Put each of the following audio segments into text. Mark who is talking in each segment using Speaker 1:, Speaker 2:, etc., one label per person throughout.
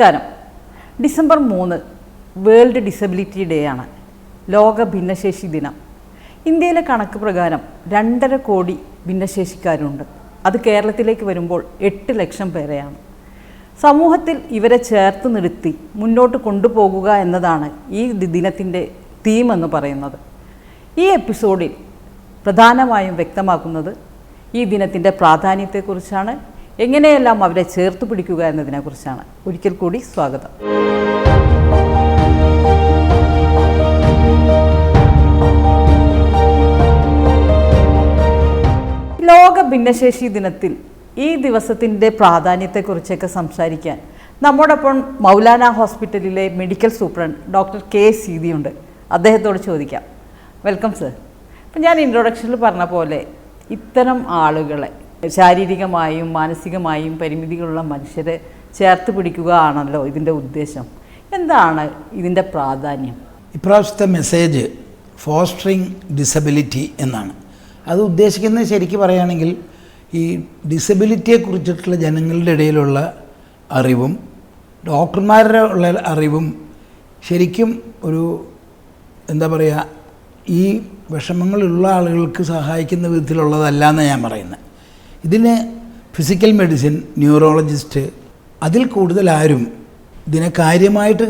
Speaker 1: നമസ്കാരം. ഡിസംബർ മൂന്ന് world disability day ആണ്. ലോക ഭിന്നശേഷി ദിനം. ഇന്ത്യയിലെ കണക്ക് പ്രകാരം രണ്ടര കോടി ഭിന്നശേഷിക്കാരുണ്ട്. അത് കേരളത്തിലേക്ക് വരുമ്പോൾ എട്ട് ലക്ഷം പേരെയാണ്. സമൂഹത്തിൽ ഇവരെ ചേർത്ത് നിർത്തി മുന്നോട്ട് കൊണ്ടുപോകുക എന്നതാണ് ഈ ദിനത്തിന്റെ തീം എന്ന് പറയുന്നത്. ഈ എപ്പിസോഡിൽ പ്രധാനമായും വ്യക്തമാക്കുന്നത് ഈ ദിനത്തിന്റെ പ്രാധാന്യത്തെക്കുറിച്ചാണ്. എങ്ങനെയെല്ലാം അവരെ ചേർത്ത് പിടിക്കുക എന്നതിനെക്കുറിച്ചാണ്. ഒരിക്കൽ കൂടി സ്വാഗതം. ലോക ഭിന്നശേഷി ദിനത്തിൽ ഈ ദിവസത്തിന്റെ പ്രാധാന്യത്തെക്കുറിച്ചൊക്കെ സംസാരിക്കാൻ നമ്മോടൊപ്പം മൗലാന ഹോസ്പിറ്റലിലെ മെഡിക്കൽ സൂപ്രണ്ട് ഡോക്ടർ കെ സീതിയുണ്ട്. അദ്ദേഹത്തോട് ചോദിക്കാം. Welcome sir. അപ്പം ഞാൻ ഇൻട്രൊഡക്ഷനിൽ പറഞ്ഞ പോലെ ഇത്തരം ആളുകളെ ശാരീരികമായും മാനസികമായും പരിമിതികളുള്ള മനുഷ്യരെ ചേർത്ത് പിടിക്കുക ആണല്ലോ ഇതിന്റെ ഉദ്ദേശം. എന്താണ് ഇതിന്റെ പ്രാധാന്യം?
Speaker 2: ഇപ്രാവശ്യത്തെ മെസ്സേജ് ഫോസ്റ്ററിങ് ഡിസബിലിറ്റി എന്നാണ്. അത് ഉദ്ദേശിക്കുന്നത് ശരിക്കും പറയുകയാണെങ്കിൽ ഈ ഡിസബിലിറ്റിയെക്കുറിച്ചിട്ടുള്ള ജനങ്ങളുടെ ഇടയിലുള്ള അറിവും ഡോക്ടർമാരുടെ ഉള്ള അറിവും ശരിക്കും ഒരു എന്താ പറയുക ഈ വിഷമങ്ങളുള്ള ആളുകൾക്ക് സഹായിക്കുന്ന വിധത്തിലുള്ളതല്ല എന്ന് ഞാൻ പറയുന്നത്. ഇതിന് ഫിസിക്കൽ മെഡിസിൻ ന്യൂറോളജിസ്റ്റ് അതിൽ കൂടുതൽ ആരും ഇതിനെ കാര്യമായിട്ട്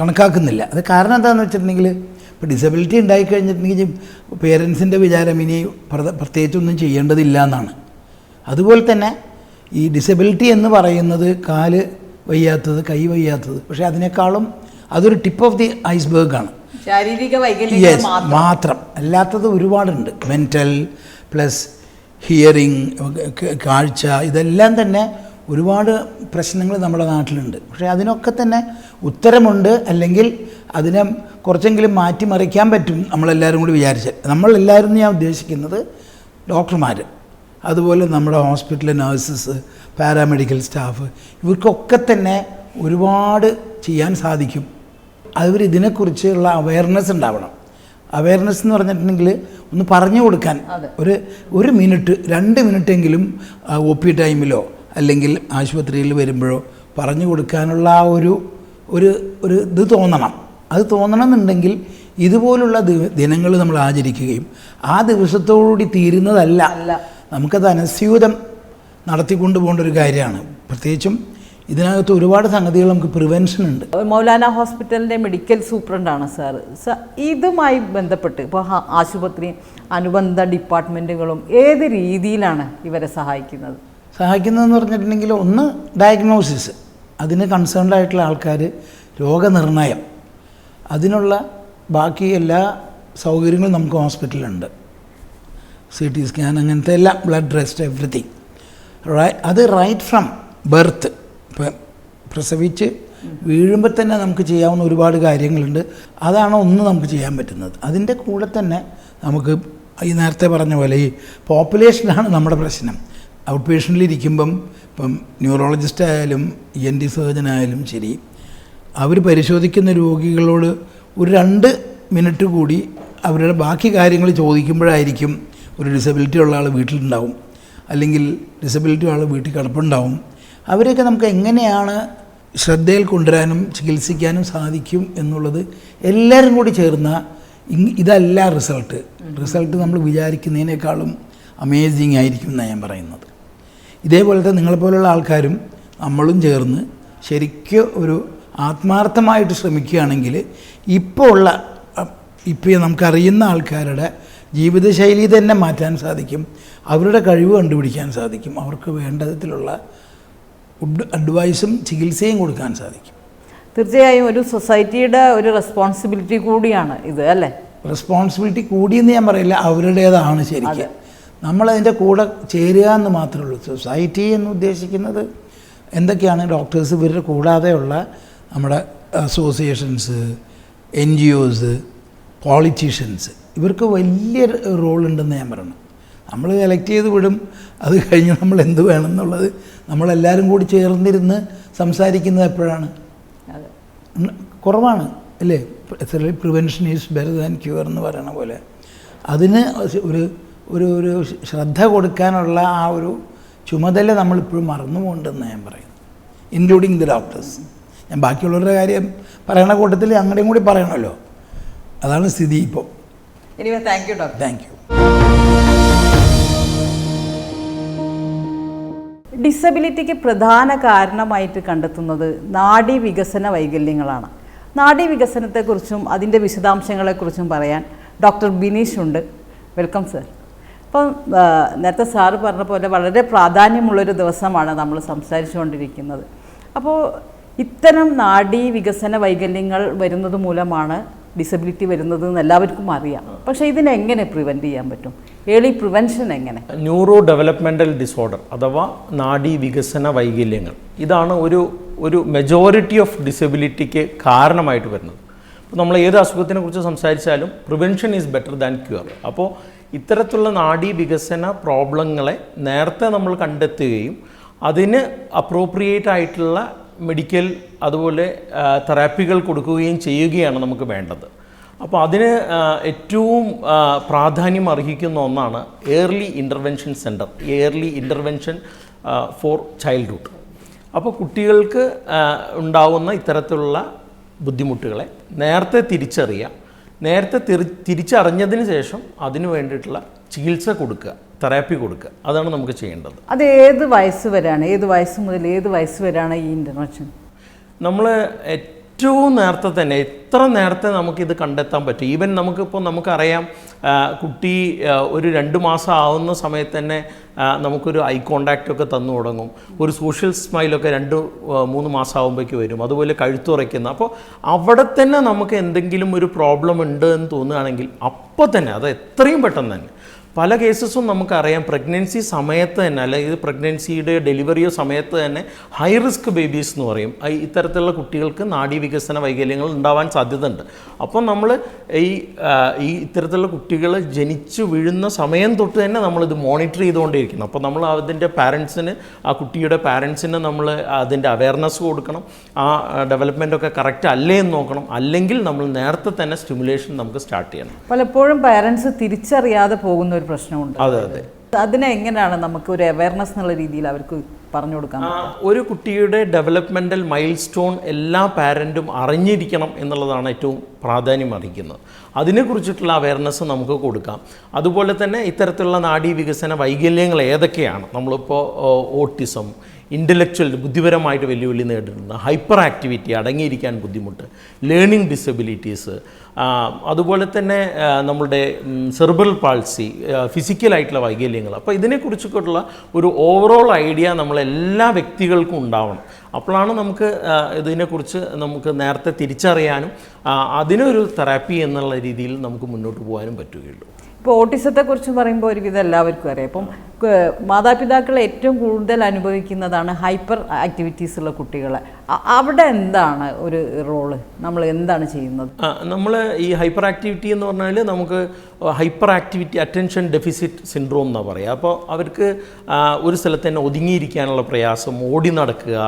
Speaker 2: കണക്കാക്കുന്നില്ല. അത് കാരണം എന്താണെന്ന് വെച്ചിട്ടുണ്ടെങ്കിൽ ഇപ്പോൾ ഡിസബിലിറ്റി ഉണ്ടായിക്കഴിഞ്ഞിട്ടുണ്ടെങ്കിൽ പേരൻസിന്റെ വിചാരം ഇനി പ്രത- പ്രത്യേകിച്ചൊന്നും ചെയ്യേണ്ടതില്ല എന്നാണ്. അതുപോലെ തന്നെ ഈ ഡിസബിലിറ്റി എന്ന് പറയുന്നത് കാൽ വയ്യാത്തത് കൈ വയ്യാത്തത് പക്ഷേ അതിനേക്കാളും അതൊരു ടിപ്പ് ഓഫ് ദി ഐസ്ബർഗാണ്
Speaker 1: ശാരീരിക
Speaker 2: വൈകല്യം
Speaker 1: മാത്രം.
Speaker 2: അല്ലാത്തത് ഒരുപാടുണ്ട്. മെന്റൽ പ്ലസ് ഹിയറിങ് കാഴ്ച ഇതെല്ലാം തന്നെ ഒരുപാട് പ്രശ്നങ്ങൾ നമ്മുടെ നാട്ടിലുണ്ട്. പക്ഷേ അതിനൊക്കെ തന്നെ ഉത്തരമുണ്ട്. അല്ലെങ്കിൽ അതിനെ കുറച്ചെങ്കിലും മാറ്റിമറിക്കാൻ പറ്റും നമ്മളെല്ലാവരും കൂടി വിചാരിച്ചാൽ. നമ്മളെല്ലാവരും ഞാൻ ഉദ്ദേശിക്കുന്നത് ഡോക്ടർമാർ അതുപോലെ നമ്മുടെ ഹോസ്പിറ്റലിലെ നഴ്സസ് പാരാമെഡിക്കൽ സ്റ്റാഫ് ഇവർക്കൊക്കെ തന്നെ ഒരുപാട് ചെയ്യാൻ സാധിക്കും. അവർ ഇതിനെക്കുറിച്ചുള്ള അവയർനെസ് ഉണ്ടാവണം. അവയർനെസ് എന്ന് പറഞ്ഞിട്ടുണ്ടെങ്കിൽ ഒന്ന് പറഞ്ഞു കൊടുക്കാൻ. ഒരു ഒരു മിനിറ്റ് രണ്ട് മിനിറ്റെങ്കിലും ഒ പി ടൈമിലോ അല്ലെങ്കിൽ ആശുപത്രിയിൽ വരുമ്പോഴോ പറഞ്ഞു കൊടുക്കാനുള്ള ആ ഒരു ഒരു ഒരു ഇത് തോന്നണം. അത് തോന്നണമെന്നുണ്ടെങ്കിൽ ഇതുപോലുള്ള ദിനങ്ങൾ നമ്മൾ ആചരിക്കുകയും ആ ദിവസത്തോടുകൂടി തീരുന്നതല്ല. നമുക്കത് അനസ്യൂതം നടത്തിക്കൊണ്ടു പോകേണ്ട ഒരു കാര്യമാണ്. പ്രത്യേകിച്ചും ഇതിനകത്ത് ഒരുപാട് സംഗതികൾ നമുക്ക് പ്രിവെൻഷൻ ഉണ്ട്.
Speaker 1: മൗലാന ഹോസ്പിറ്റലിന്റെ മെഡിക്കൽ സൂപ്രണ്ടാണ് സാർ സ ഇതുമായി ബന്ധപ്പെട്ട് ഇപ്പോൾ ആശുപത്രി അനുബന്ധ ഡിപ്പാർട്ട്മെന്റുകളും ഏത് രീതിയിലാണ് ഇവരെ സഹായിക്കുന്നത്?
Speaker 2: സഹായിക്കുന്നതെന്ന് പറഞ്ഞിട്ടുണ്ടെങ്കിൽ ഒന്ന് ഡയഗ്നോസിസ് അതിന് കൺസേൺഡ് ആയിട്ടുള്ള ആൾക്കാർ രോഗനിർണയം. അതിനുള്ള ബാക്കി എല്ലാ സൗകര്യങ്ങളും നമുക്ക് ഹോസ്പിറ്റലുണ്ട് സി ടി സ്കാൻ അങ്ങനത്തെ എല്ലാം ബ്ലഡ് ടെസ്റ്റ് എവറിത്തിങ് അത് റൈറ്റ് ഫ്രം ബർത്ത് പ്രസവിച്ച് വീഴുമ്പോൾ തന്നെ നമുക്ക് ചെയ്യാവുന്ന ഒരുപാട് കാര്യങ്ങളുണ്ട്. അതാണ് ഒന്ന് നമുക്ക് ചെയ്യാൻ പറ്റുന്നത്. അതിന്റെ കൂടെ തന്നെ നമുക്ക് ഈ നേരത്തെ പറഞ്ഞ പോലെ ഈ പോപ്പുലേഷനാണ് നമ്മുടെ പ്രശ്നം. ഔട്ട് പേഷ്യന്റിലിരിക്കുമ്പം ഇപ്പം ന്യൂറോളജിസ്റ്റ് ആയാലും ഇ എൻ ഡി സർജൻ ആയാലും ശരി അവർ പരിശോധിക്കുന്ന രോഗികളോട് ഒരു രണ്ട് മിനിറ്റ് കൂടി അവരുടെ ബാക്കി കാര്യങ്ങൾ ചോദിക്കുമ്പോഴായിരിക്കും ഒരു ഡിസബിലിറ്റി ഉള്ള ആൾ വീട്ടിലുണ്ടാവും. അല്ലെങ്കിൽ ഡിസബിലിറ്റി ഉള്ള ആൾ വീട്ടിൽ കിടപ്പുണ്ടാവും. അവരെയൊക്കെ നമുക്ക് എങ്ങനെയാണ് ശ്രദ്ധയിൽ കൊണ്ടുവരാനും ചികിത്സിക്കാനും സാധിക്കും എന്നുള്ളത് എല്ലാവരും കൂടി ചേർന്ന ഇതല്ല റിസൾട്ട്. റിസൾട്ട് നമ്മൾ വിചാരിക്കുന്നതിനേക്കാളും അമേസിങ് ആയിരിക്കും എന്നാണ് ഞാൻ പറയുന്നത്. ഇതേപോലത്തെ നിങ്ങളെപ്പോലുള്ള ആൾക്കാരും നമ്മളും ചേർന്ന് ശരിക്കും ഒരു ആത്മാർത്ഥമായിട്ട് ശ്രമിക്കുകയാണെങ്കിൽ ഇപ്പോൾ ഉള്ള ഇപ്പോൾ നമുക്കറിയുന്ന ആൾക്കാരുടെ ജീവിതശൈലി തന്നെ മാറ്റാൻ സാധിക്കും. അവരുടെ കഴിവ് കണ്ടുപിടിക്കാൻ സാധിക്കും. അവർക്ക് വേണ്ട ഉഡ് അഡ്വൈസും ചികിത്സയും കൊടുക്കാൻ സാധിക്കും.
Speaker 1: തീർച്ചയായും ഒരു സൊസൈറ്റിയുടെ ഒരു റെസ്പോൺസിബിലിറ്റി കൂടിയാണ് ഇത് അല്ലേ?
Speaker 2: റെസ്പോൺസിബിലിറ്റി കൂടിയെന്ന് ഞാൻ പറയില്ല അവരുടേതാണ് ശരിക്കും. നമ്മളതിന്റെ കൂടെ ചേരുക എന്ന് മാത്രമേ ഉള്ളൂ. സൊസൈറ്റി എന്ന് ഉദ്ദേശിക്കുന്നത് എന്തൊക്കെയാണ്? ഡോക്ടേഴ്സ് ഇവരുടെ കൂടാതെയുള്ള നമ്മുടെ associations N G Os politicians ഇവർക്ക് വലിയ റോളുണ്ടെന്ന് ഞാൻ പറയണം നമ്മൾ എലക്ട് ചെയ്ത് വിടും. അത് കഴിഞ്ഞ് നമ്മൾ എന്ത് വേണം എന്നുള്ളത് നമ്മളെല്ലാവരും കൂടി ചേർന്നിരുന്ന് സംസാരിക്കുന്നത് എപ്പോഴാണ്? കുറവാണ് അല്ലേ? Prevention is better than cure എന്ന് പറയണ പോലെ. അതിന് ഒരു ഒരു ഒരു ശ്രദ്ധ കൊടുക്കാനുള്ള ആ ഒരു ചുമതല നമ്മളിപ്പോഴും മറന്നു പോകണ്ടെന്ന് ഞാൻ പറയുന്നു ഇൻക്ലൂഡിങ് ദി ഡോക്ടേഴ്സ് ഞാൻ ബാക്കിയുള്ളവരുടെ കാര്യം പറയണ കൂട്ടത്തിൽ അങ്ങടെയും കൂടി പറയണമല്ലോ. അതാണ് സ്ഥിതി ഇപ്പോൾ.
Speaker 1: Thank you doctor
Speaker 2: thank you
Speaker 1: ഡിസബിലിറ്റിക്ക് പ്രധാന കാരണമായിട്ട് കണ്ടെത്തുന്നത് നാഡി വികസന വൈകല്യങ്ങളാണ്. നാഡി വികസനത്തെക്കുറിച്ചും അതിന്റെ വിശദാംശങ്ങളെക്കുറിച്ചും പറയാൻ ഡോക്ടർ ബിനീഷ് ഉണ്ട്. Welcome sir. അപ്പം നേരത്തെ സാറ് പറഞ്ഞ പോലെ വളരെ പ്രാധാന്യമുള്ളൊരു ദിവസമാണ് നമ്മൾ സംസാരിച്ചുകൊണ്ടിരിക്കുന്നത്. അപ്പോൾ ഇത്തരം നാഡീ വികസന വൈകല്യങ്ങൾ വരുന്നത് മൂലമാണ് ഡിസബിലിറ്റി വരുന്നത് എന്ന് എല്ലാവർക്കും അറിയാം. പക്ഷേ ഇതിനെങ്ങനെ പ്രിവെന്റ് ചെയ്യാൻ പറ്റും? ഏർലി പ്രിവെൻഷൻ എങ്ങനെ?
Speaker 3: ന്യൂറോ ഡെവലപ്മെന്റൽ ഡിസോർഡർ അഥവാ നാഡി വികസന വൈകല്യങ്ങൾ. ഇതാണ് ഒരു ഒരു മെജോറിറ്റി ഓഫ് ഡിസബിലിറ്റിക്ക് കാരണമായിട്ട് വരുന്നത്. അപ്പോൾ നമ്മൾ ഏത് അസുഖത്തിനെ കുറിച്ച് സംസാരിച്ചാലും prevention is better than cure അപ്പോൾ ഇത്തരത്തിലുള്ള നാഡി വികസന പ്രോബ്ലങ്ങളെ നേരത്തെ നമ്മൾ കണ്ടെത്തുകയും അതിന് അപ്രോപ്രിയേറ്റ് ആയിട്ടുള്ള മെഡിക്കൽ അതുപോലെ തെറാപ്പികൾ കൊടുക്കുകയും ചെയ്യുകയാണ് നമുക്ക് വേണ്ടത്. അപ്പോൾ അതിന് ഏറ്റവും പ്രാധാന്യം അർഹിക്കുന്ന ഒന്നാണ് early intervention centre early intervention for childhood അപ്പോൾ കുട്ടികൾക്ക് ഉണ്ടാകുന്ന ഉണ്ടാവുന്ന ഇത്തരത്തിലുള്ള ബുദ്ധിമുട്ടുകളെ നേരത്തെ തിരിച്ചറിയാം നേരത്തെ തിരി തിരിച്ചറിഞ്ഞതിന് ശേഷം അതിന് വേണ്ടിയിട്ടുള്ള ചികിത്സ കൊടുക്കുക തെറാപ്പി കൊടുക്കുക. അതാണ് നമുക്ക് ചെയ്യേണ്ടത്.
Speaker 1: അത് ഏത് വയസ്സ് വരെയാണ്? ഏത് വയസ്സ് മുതൽ ഏത് വയസ്സ് വരെയാണ് ഈ ഇന്റർവെൻഷൻ
Speaker 3: നമ്മൾ ഏറ്റവും നേരത്തെ തന്നെ എത്ര നേരത്തെ നമുക്കിത് കണ്ടെത്താൻ പറ്റും? ഈവൻ നമുക്കിപ്പോൾ നമുക്കറിയാം കുട്ടി ഒരു രണ്ട് മാസം ആവുന്ന സമയത്ത് തന്നെ നമുക്കൊരു ഐ കോണ്ടാക്റ്റ് ഒക്കെ തന്നു തുടങ്ങും. ഒരു സോഷ്യൽ സ്മൈലൊക്കെ രണ്ട് മൂന്ന് മാസം ആകുമ്പോഴേക്ക് വരും. അതുപോലെ കഴുത്തുറയ്ക്കുന്ന അപ്പോൾ അവിടെ തന്നെ നമുക്ക് എന്തെങ്കിലും ഒരു പ്രോബ്ലം ഉണ്ട് എന്ന് തോന്നുകയാണെങ്കിൽ അപ്പോൾ തന്നെ അത് എത്രയും പെട്ടെന്ന് തന്നെ. പല കേസസും നമുക്കറിയാം. പ്രഗ്നൻസി സമയത്ത് തന്നെ അല്ലെങ്കിൽ പ്രഗ്നൻസിയുടെ ഡെലിവറിയോ സമയത്ത് തന്നെ ഹൈ റിസ്ക് ബേബീസ് എന്ന് പറയും. ഇത്തരത്തിലുള്ള കുട്ടികൾക്ക് നാഡീ വികസന വൈകല്യങ്ങൾ ഉണ്ടാവാൻ സാധ്യതയുണ്ട്. അപ്പം നമ്മൾ ഈ ഈ ഇത്തരത്തിലുള്ള കുട്ടികൾ ജനിച്ചു വീഴുന്ന സമയം തൊട്ട് തന്നെ നമ്മളിത് മോണിറ്റർ ചെയ്തുകൊണ്ടിരിക്കുന്നു അപ്പോൾ നമ്മൾ അതിന്റെ പാരൻസിന് ആ കുട്ടിയുടെ പാരൻസിന് നമ്മൾ അതിന്റെ അവയർനെസ് കൊടുക്കണം. ആ ഡെവലപ്മെന്റ് ഒക്കെ കറക്റ്റ് അല്ലേ എന്ന് നോക്കണം. അല്ലെങ്കിൽ നമ്മൾ നേരത്തെ തന്നെ സ്റ്റിമുലേഷൻ നമുക്ക് സ്റ്റാർട്ട് ചെയ്യണം.
Speaker 1: പലപ്പോഴും പാരൻസ് തിരിച്ചറിയാതെ പോകുന്ന ഒരു പ്രശ്നമുണ്ട്.
Speaker 3: അതെ അതെ.
Speaker 1: അതിനെ എങ്ങനെയാണ് നമുക്ക് ഒരു അവയർനെസ് എന്നുള്ള രീതിയിൽ അവർക്ക് പറഞ്ഞു കൊടുക്കാൻ
Speaker 3: ആ, ഒരു കുട്ടിയുടെ ഡെവലപ്മെന്റൽ മൈൽ സ്റ്റോൺ എല്ലാ പാരന്റും അറിഞ്ഞിരിക്കണം എന്നുള്ളതാണ് ഏറ്റവും പ്രാധാന്യം അറിയിക്കുന്നത് അതിനെക്കുറിച്ചിട്ടുള്ള അവയർനെസ് നമുക്ക് കൊടുക്കാം. അതുപോലെ തന്നെ ഇത്തരത്തിലുള്ള നാഡീ വികസന വൈകല്യങ്ങൾ ഏതൊക്കെയാണ്? നമ്മളിപ്പോൾ ഓട്ടിസം ഇന്റലക്ച്വൽ ബുദ്ധിപരമായിട്ട് വെല്ലുവിളി നേരിടുന്ന ഹൈപ്പർ ആക്ടിവിറ്റി അടങ്ങിയിരിക്കാൻ ബുദ്ധിമുട്ട് ലേണിംഗ് ഡിസബിലിറ്റീസ് അതുപോലെ തന്നെ നമ്മുടെ സെർബറൽ പാൾസി ഫിസിക്കലായിട്ടുള്ള വൈകല്യങ്ങൾ. അപ്പോൾ ഇതിനെക്കുറിച്ചൊക്കെയുള്ള ഒരു ഓവറോൾ ഐഡിയ നമ്മളെല്ലാ വ്യക്തികൾക്കും ഉണ്ടാവണം. അപ്പോഴാണ് നമുക്ക് ഇതിനെക്കുറിച്ച് നമുക്ക് നേരത്തെ തിരിച്ചറിയാനും അതിനൊരു തെറാപ്പി എന്നുള്ള രീതിയിൽ നമുക്ക് മുന്നോട്ട് പോകാനും പറ്റുകയുള്ളൂ.
Speaker 1: ഇപ്പോൾ ഓട്ടിസത്തെക്കുറിച്ച് പറയുമ്പോൾ ഒരുവിധം എല്ലാവർക്കും അറിയാം. ഇപ്പം മാതാപിതാക്കൾ ഏറ്റവും കൂടുതൽ അനുഭവിക്കുന്നതാണ് ഹൈപ്പർ ആക്ടിവിറ്റീസ് ഉള്ള കുട്ടികളെ. അവിടെ എന്താണ് ഒരു റോൾ? നമ്മൾ എന്താണ് ചെയ്യുന്നത്?
Speaker 3: നമ്മൾ ഈ ഹൈപ്പർ ആക്ടിവിറ്റി എന്ന് പറഞ്ഞാൽ നമുക്ക് hyper activity attention deficit syndrome എന്നാണ് പറയുക അപ്പോൾ അവർക്ക് ഒരു സ്ഥലത്ത് തന്നെ ഒതുങ്ങിയിരിക്കാനുള്ള പ്രയാസം ഓടി നടക്കുക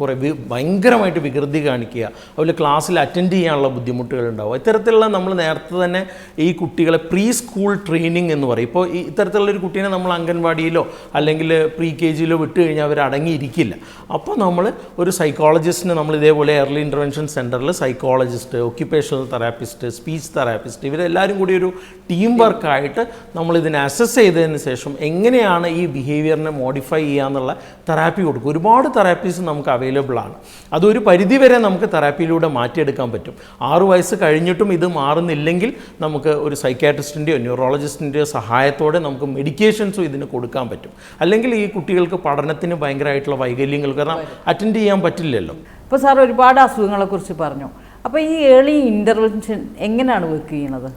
Speaker 3: കുറേ ഭയങ്കരമായിട്ട് വികൃതി കാണിക്കുക അതുപോലെ ക്ലാസ്സിൽ അറ്റൻഡ് ചെയ്യാനുള്ള ബുദ്ധിമുട്ടുകൾ ഉണ്ടാവും ഇത്തരത്തിലുള്ള നമ്മൾ നേരത്തെ തന്നെ ഈ കുട്ടികളെ പ്രീ സ്കൂൾ ട്രെയിനിങ് എന്ന് പറയും. ഇപ്പോൾ ഇത്തരത്തിലുള്ള ഒരു കുട്ടീനെ നമ്മൾ അംഗൻവാടിയിലോ അല്ലെങ്കിൽ പ്രീ കെ ജിയിലോ വിട്ട് കഴിഞ്ഞാൽ അവർ അടങ്ങിയിരിക്കില്ല അപ്പോൾ നമ്മൾ ഒരു സൈക്കോളജിസ്റ്റിന് നമ്മൾ ഇതേപോലെ എർലി ഇന്റർവെൻഷൻ സെന്ററിൽ psychologist occupational therapist speech therapist ഇവരെല്ലാവരും കൂടി ഒരു ടീം വർക്കായിട്ട് നമ്മളിതിനെ അസസ് ചെയ്തതിന് ശേഷം എങ്ങനെയാണ് ഈ ബിഹേവിയറിനെ മോഡിഫൈ ചെയ്യാന്നുള്ള തെറാപ്പി കൊടുക്കും. ഒരുപാട് തെറാപ്പീസ് നമുക്ക് അവൈലബിൾ ആണ്. അതൊരു പരിധിവരെ നമുക്ക് തെറാപ്പിയിലൂടെ മാറ്റിയെടുക്കാൻ പറ്റും. ആറു വയസ്സ് കഴിഞ്ഞിട്ടും ഇത് മാറുന്നില്ലെങ്കിൽ നമുക്ക് ഒരു സൈക്കാട്രിസ്റ്റിന്റെയോ ന്യൂറോളജിസ്റ്റിന്റെയോ സഹായത്തോടെ നമുക്ക് മെഡിക്കേഷൻസും ഇതിന് കൊടുക്കാൻ പറ്റും. അല്ലെങ്കിൽ ഈ കുട്ടികൾക്ക് പഠനത്തിന് ഭയങ്കരമായിട്ടുള്ള വൈകല്യങ്ങൾ കാരണം അറ്റൻഡ് ചെയ്യാൻ പറ്റില്ലല്ലോ.
Speaker 1: ഇപ്പോൾ സാർ ഒരുപാട് അസുഖങ്ങളെക്കുറിച്ച് പറഞ്ഞു. അപ്പോൾ ഈ ഏർലി ഇന്റർവെൻഷൻ എങ്ങനെയാണ് വർക്ക് ചെയ്യുന്നത്?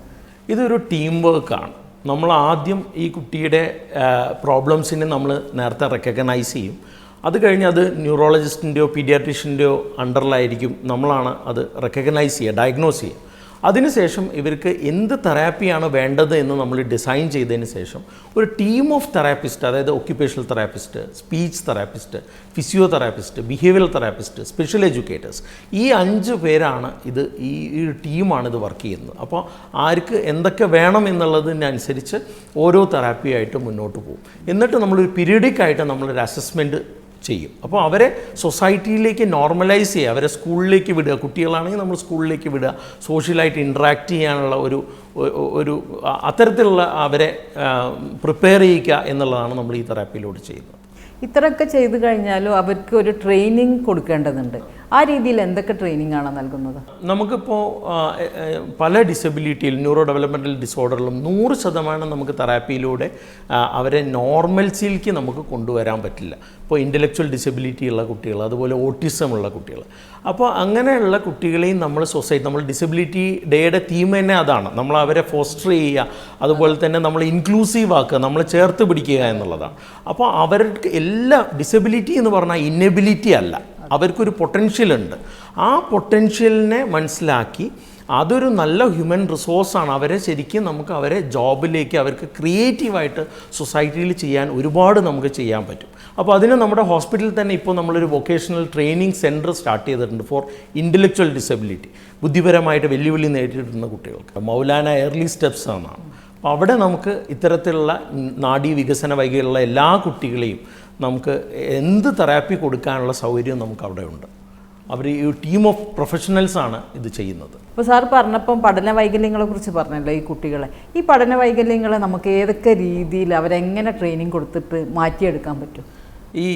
Speaker 3: ഇതൊരു ടീം വർക്കാണ് നമ്മൾ ആദ്യം ഈ കുട്ടിയുടെ പ്രോബ്ലംസിനെ നമ്മൾ നേരത്തെ റെക്കഗ്നൈസ് ചെയ്യും. അത് കഴിഞ്ഞ് അത് ന്യൂറോളജിസ്റ്റിന്റെയോ പീഡിയാട്രീഷ്യന്റെയോ അണ്ടറിലായിരിക്കും നമ്മളാണ് അത് റെക്കഗ്നൈസ് ചെയ്യുക ഡയഗ്നോസ് ചെയ്യുക. അതിനുശേഷം ഇവർക്ക് എന്ത് തെറാപ്പിയാണ് വേണ്ടത് എന്ന് നമ്മൾ ഡിസൈൻ ചെയ്തതിന് ശേഷം ഒരു ടീം ഓഫ് തെറാപ്പിസ്റ്റ് അതായത് occupational therapist speech therapist physiotherapist behavioural therapist special educators ഈ അഞ്ച് പേരാണ് ഇത് ഈ ഈ ടീമാണ് ഇത് വർക്ക് ചെയ്യുന്നത്. അപ്പോൾ ആർക്ക് എന്തൊക്കെ വേണം എന്നുള്ളതിനനുസരിച്ച് ഓരോ തെറാപ്പിയായിട്ട് മുന്നോട്ട് പോകും. എന്നിട്ട് നമ്മളൊരു പീരീഡിക് ആയിട്ട് നമ്മളൊരു അസസ്മെന്റ് ചെയ്യും. അപ്പോൾ അവരെ സൊസൈറ്റിയിലേക്ക് നോർമലൈസ് ചെയ്യുക. അവരെ സ്കൂളിലേക്ക് വിടുക. കുട്ടികളാണെങ്കിൽ നമ്മൾ സ്കൂളിലേക്ക് വിടുക. സോഷ്യലായിട്ട് ഇൻട്രാക്ട് ചെയ്യാനുള്ള ഒരു ഒരു അത്തരത്തിലുള്ള അവരെ പ്രിപ്പയർ ചെയ്യിക്കുക എന്നുള്ളതാണ് നമ്മൾ ഈ തെറാപ്പിയിലൂടെ ചെയ്യുന്നത്.
Speaker 1: ഇത്രയൊക്കെ ചെയ്തു കഴിഞ്ഞാലും അവർക്ക് ഒരു ട്രെയിനിങ് കൊടുക്കേണ്ടതുണ്ട്. ആ രീതിയിൽ എന്തൊക്കെ ട്രെയിനിങ് ആണ് നൽകുന്നത്?
Speaker 3: നമുക്കിപ്പോൾ പല ഡിസബിലിറ്റിയിൽ ന്യൂറോ ഡെവലപ്മെന്റൽ ഡിസോർഡറിലും നൂറ് ശതമാനം നമുക്ക് തെറാപ്പിയിലൂടെ അവരെ നോർമൽസിയിലേക്ക് നമുക്ക് കൊണ്ടുവരാൻ പറ്റില്ല. ഇപ്പോൾ ഇന്റലക്ച്വൽ ഡിസബിലിറ്റി ഉള്ള കുട്ടികൾ അതുപോലെ ഓട്ടിസം ഉള്ള കുട്ടികൾ. അപ്പോൾ അങ്ങനെയുള്ള കുട്ടികളെയും നമ്മൾ സൊസൈറ്റി നമ്മൾ ഡിസബിലിറ്റി ഡേയുടെ തീം തന്നെ അതാണ്. നമ്മൾ അവരെ ഫോസ്റ്റർ ചെയ്യുക അതുപോലെ തന്നെ നമ്മൾ ഇൻക്ലൂസീവ് ആക്കുക നമ്മൾ ചേർത്ത് പിടിക്കുക എന്നുള്ളതാണ്. അപ്പോൾ അവർക്ക് എല്ലാ ഡിസബിലിറ്റി എന്ന് പറഞ്ഞാൽ ഇന്നബിലിറ്റി അല്ല. അവർക്കൊരു പൊട്ടൻഷ്യൽ ഉണ്ട് ആ പൊട്ടൻഷ്യലിനെ മനസ്സിലാക്കി അതൊരു നല്ല ഹ്യൂമൻ റിസോഴ്സാണ്. അവരെ ശരിക്കും നമുക്ക് അവരെ ജോബിലേക്ക് അവർക്ക് ക്രിയേറ്റീവായിട്ട് സൊസൈറ്റിയിൽ ചെയ്യാൻ ഒരുപാട് നമുക്ക് ചെയ്യാൻ പറ്റും. അപ്പോൾ അതിന് നമ്മുടെ ഹോസ്പിറ്റലിൽ തന്നെ ഇപ്പോൾ നമ്മളൊരു വൊക്കേഷണൽ ട്രെയിനിങ് സെന്റർ സ്റ്റാർട്ട് ചെയ്തിട്ടുണ്ട് ഫോർ ഇന്റലക്ച്വൽ ഡിസബിലിറ്റി ബുദ്ധിപരമായിട്ട് വെല്ലുവിളി നേരിടുന്ന കുട്ടികൾക്ക്. മൗലാന എയർലി സ്റ്റെപ്സ് എന്നാണ് അപ്പോൾ അവിടെ നമുക്ക് ഇത്തരത്തിലുള്ള നാഡീ വികസന വൈകിയുള്ള എല്ലാ കുട്ടികളെയും നമുക്ക് എന്ത് തെറാപ്പി കൊടുക്കാനുള്ള സൗകര്യം നമുക്ക് അവിടെ ഉണ്ട് അവർ ഈ ടീം ഓഫ് പ്രൊഫഷണൽസ് ആണ് ഇത് ചെയ്യുന്നത്.
Speaker 1: അപ്പോൾ സാർ പറഞ്ഞപ്പം പഠന വൈകല്യങ്ങളെ കുറിച്ച് പറഞ്ഞല്ലോ ഈ കുട്ടികളെ. ഈ പഠന വൈകല്യങ്ങളെ നമുക്ക് ഏതൊക്കെ രീതിയിൽ അവരെങ്ങനെ ട്രെയിനിങ് കൊടുത്തിട്ട് മാറ്റിയെടുക്കാൻ പറ്റും?
Speaker 3: ഈ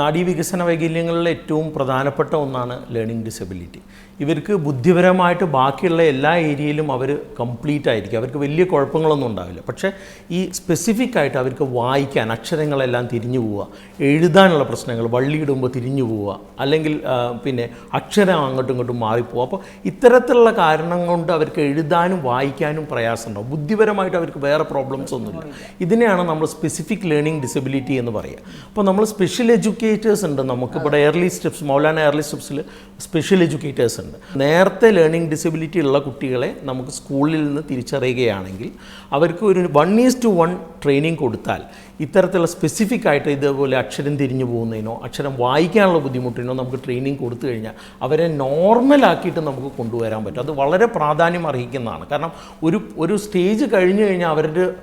Speaker 3: നാഡീവികസന വൈകല്യങ്ങളിലെ ഏറ്റവും പ്രധാനപ്പെട്ട ഒന്നാണ് ലേണിംഗ് ഡിസബിലിറ്റി ഇവർക്ക് ബുദ്ധിപരമായിട്ട് ബാക്കിയുള്ള എല്ലാ ഏരിയയിലും അവർ കംപ്ലീറ്റ് ആയിരിക്കും. അവർക്ക് വലിയ കുഴപ്പങ്ങളൊന്നും ഉണ്ടാവില്ല. പക്ഷേ ഈ സ്പെസിഫിക് ആയിട്ട് അവർക്ക് വായിക്കാൻ അക്ഷരങ്ങളെല്ലാം തിരിഞ്ഞു പോവുക എഴുതാനുള്ള പ്രശ്നങ്ങൾ വള്ളിയിടുമ്പോൾ തിരിഞ്ഞു പോവുക അല്ലെങ്കിൽ പിന്നെ അക്ഷരം അങ്ങോട്ടും ഇങ്ങോട്ടും മാറിപ്പോവുക. അപ്പോൾ ഇത്തരത്തിലുള്ള കാരണം കൊണ്ട് അവർക്ക് എഴുതാനും വായിക്കാനും പ്രയാസമുണ്ടാവും ബുദ്ധിപരമായിട്ട് അവർക്ക് വേറെ പ്രോബ്ലംസ് ഒന്നുമില്ല. ഇതിനെയാണ് നമ്മൾ സ്പെസിഫിക് ലേണിംഗ് ഡിസബിലിറ്റി എന്ന് പറയുക. അപ്പോൾ നമ്മൾ സ്പെഷ്യൽ എഡ്യൂക്കേറ്റേഴ്സ് ഉണ്ട്. നമുക്ക് ഇവിടെ എയർലി സ്റ്റെപ്സ് മൗലാന എയർലി സ്റ്റെപ്സിൽ സ്പെഷ്യൽ എഡ്യൂക്കേറ്റേഴ്സ് ഉണ്ട്. നേരത്തെ ലേണിംഗ് ഡിസബിലിറ്റി ഉള്ള കുട്ടികളെ നമുക്ക് സ്കൂളിൽ നിന്ന് തിരിച്ചറിയുകയാണെങ്കിൽ അവർക്ക് ഒരു one is to one training കൊടുത്താൽ ഇത്തരത്തിലുള്ള സ്പെസിഫിക് ആയിട്ട് ഇതേപോലെ അക്ഷരം തിരിഞ്ഞു പോകുന്നതിനോ അക്ഷരം വായിക്കാനുള്ള ബുദ്ധിമുട്ടിനോ നമുക്ക് ട്രെയിനിങ് കൊടുത്തു കഴിഞ്ഞാൽ അവരെ നോർമലാക്കിയിട്ട് നമുക്ക് കൊണ്ടുവരാൻ പറ്റും. അത് വളരെ പ്രാധാന്യം അർഹിക്കുന്നതാണ്. കാരണം ഒരു ഒരു സ്റ്റേജ് കഴിഞ്ഞു കഴിഞ്ഞാൽ അവരുടെ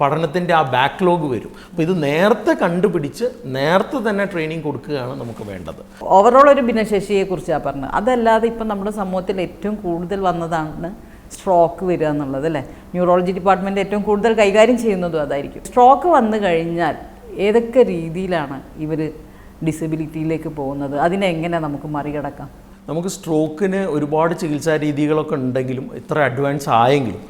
Speaker 3: പഠനത്തിന്റെ ആ ബാക്ക്ലോഗ് വരും. അപ്പോൾ ഇത് നേരത്തെ കണ്ടുപിടിച്ച് നേരത്തെ തന്നെ ട്രെയിനിങ് കൊടുക്കുകയാണ് നമുക്ക് വേണ്ടത്.
Speaker 1: ഓവറോൾ ഒരു ഭിന്നശേഷിയെ കുറിച്ചാണ് പറഞ്ഞത്. അതല്ലാതെ ഇപ്പം നമ്മുടെ സമൂഹത്തിൽ ഏറ്റവും കൂടുതൽ വന്നതാണ് സ്ട്രോക്ക് വരിക എന്നുള്ളത് അല്ലേ? ന്യൂറോളജി ഡിപ്പാർട്ട്മെന്റ് ഏറ്റവും കൂടുതൽ കൈകാര്യം ചെയ്യുന്നതും അതായിരിക്കും. സ്ട്രോക്ക് വന്നു കഴിഞ്ഞാൽ ഏതൊക്കെ രീതിയിലാണ് ഇവർ ഡിസബിലിറ്റിയിലേക്ക് പോകുന്നത്? അതിനെ എങ്ങനെ നമുക്ക് മറികടക്കാം?
Speaker 3: നമുക്ക് സ്ട്രോക്കിന് ഒരുപാട് ചികിത്സാ രീതികളൊക്കെ ഉണ്ടെങ്കിലും ഇത്ര അഡ്വാൻസ് ആയെങ്കിലും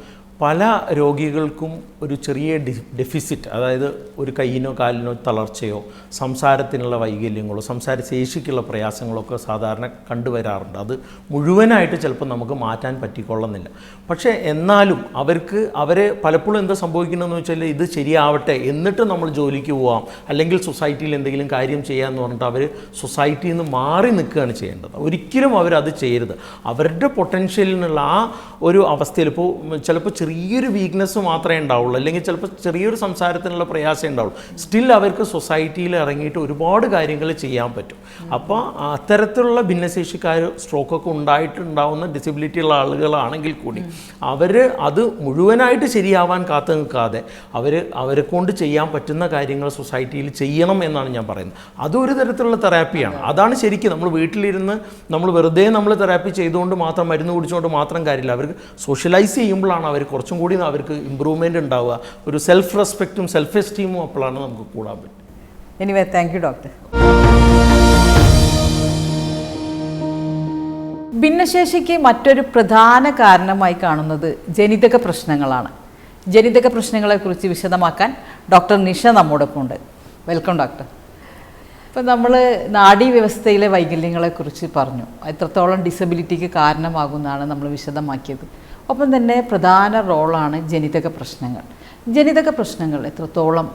Speaker 3: പല രോഗികൾക്കും ഒരു ചെറിയ ഡെഫിസിറ്റ് അതായത് ഒരു കൈയിനോ കാലിനോ തളർച്ചയോ സംസാരത്തിനുള്ള വൈകല്യങ്ങളോ സംസാര ശേഷിക്കുള്ള പ്രയാസങ്ങളൊക്കെ സാധാരണ കണ്ടുവരാറുണ്ട്. അത് മുഴുവനായിട്ട് ചിലപ്പോൾ നമുക്ക് മാറ്റാൻ പറ്റിക്കൊള്ളുന്നില്ല. പക്ഷേ എന്നാലും അവർക്ക് അവരെ പലപ്പോഴും എന്താ സംഭവിക്കുന്നതെന്ന് വെച്ചാൽ ഇത് ശരിയാവട്ടെ എന്നിട്ട് നമ്മൾ ജോലിക്ക് പോവാം അല്ലെങ്കിൽ സൊസൈറ്റിയിൽ എന്തെങ്കിലും കാര്യം ചെയ്യാമെന്ന് പറഞ്ഞിട്ട് അവർ സൊസൈറ്റിയിൽ നിന്ന് മാറി നിൽക്കുകയാണ് ചെയ്യേണ്ടത്. ഒരിക്കലും അവരത് ചെയ്യരുത്. അവരുടെ പൊട്ടൻഷ്യലിനുള്ള ആ ഒരു അവസ്ഥയിൽ ഇപ്പോൾ ചിലപ്പോൾ ചെറിയൊരു വീക്ക്നെസ് മാത്രമേ ഉണ്ടാവുള്ളൂ. അല്ലെങ്കിൽ ചിലപ്പോൾ ചെറിയൊരു സംസാരത്തിനുള്ള പ്രയാസം ഉണ്ടാവുള്ളൂ. സ്റ്റിൽ അവർക്ക് സൊസൈറ്റിയിൽ ഇറങ്ങിയിട്ട് ഒരുപാട് കാര്യങ്ങൾ ചെയ്യാൻ പറ്റും. അപ്പോൾ അത്തരത്തിലുള്ള ഭിന്നശേഷിക്കാർ സ്ട്രോക്കൊക്കെ ഉണ്ടായിട്ടുണ്ടാവുന്ന ഡിസബിലിറ്റി ഉള്ള ആളുകളാണെങ്കിൽ കൂടി അവർ അത് മുഴുവനായിട്ട് ശരിയാവാൻ കാത്തു നിൽക്കാതെ അവർ അവരെ കൊണ്ട് ചെയ്യാൻ പറ്റുന്ന കാര്യങ്ങൾ സൊസൈറ്റിയിൽ ചെയ്യണം എന്നാണ് ഞാൻ പറയുന്നത്. അതൊരു തരത്തിലുള്ള തെറാപ്പിയാണ് അതാണ് ശരിക്കും നമ്മൾ വീട്ടിലിരുന്ന് നമ്മൾ വെറുതെ നമ്മൾ തെറാപ്പി ചെയ്തുകൊണ്ട് മാത്രം മരുന്ന് കുടിച്ചുകൊണ്ട് മാത്രം കാര്യമില്ല. അവർക്ക് സോഷ്യലൈസ് ചെയ്യുമ്പോഴാണ് അവർ കുറച്ചും കൂടി അവർക്ക് ഇമ്പ്രൂവ്മെന്റ് ഉണ്ടാവുക. ഒരു സെൽഫ് റെസ്പെക്റ്റും സെൽഫ് എസ്റ്റീമും അപ്പോഴാണ് നമുക്ക് കൂടാൻ പറ്റും
Speaker 1: എനിവേ താങ്ക് യു ഡോക്ടർ ഭിന്നശേഷിക്ക് മറ്റൊരു പ്രധാന കാരണമായി കാണുന്നത് ജനിതക പ്രശ്നങ്ങളാണ്. ജനിതക പ്രശ്നങ്ങളെക്കുറിച്ച് വിശദമാക്കാൻ ഡോക്ടർ നിഷ നമ്മോടൊപ്പം ഉണ്ട് വെൽക്കം ഡോക്ടർ ഇപ്പം നമ്മൾ നാഡീവ്യവസ്ഥയിലെ വൈകല്യങ്ങളെക്കുറിച്ച് പറഞ്ഞു. എത്രത്തോളം ഡിസബിലിറ്റിക്ക് കാരണമാകുന്നതാണ് നമ്മൾ വിശദമാക്കിയത്. ഒപ്പം തന്നെ പ്രധാന റോളാണ് ജനിതക പ്രശ്നങ്ങൾ. ജനിതക പ്രശ്നങ്ങൾ എത്രത്തോളം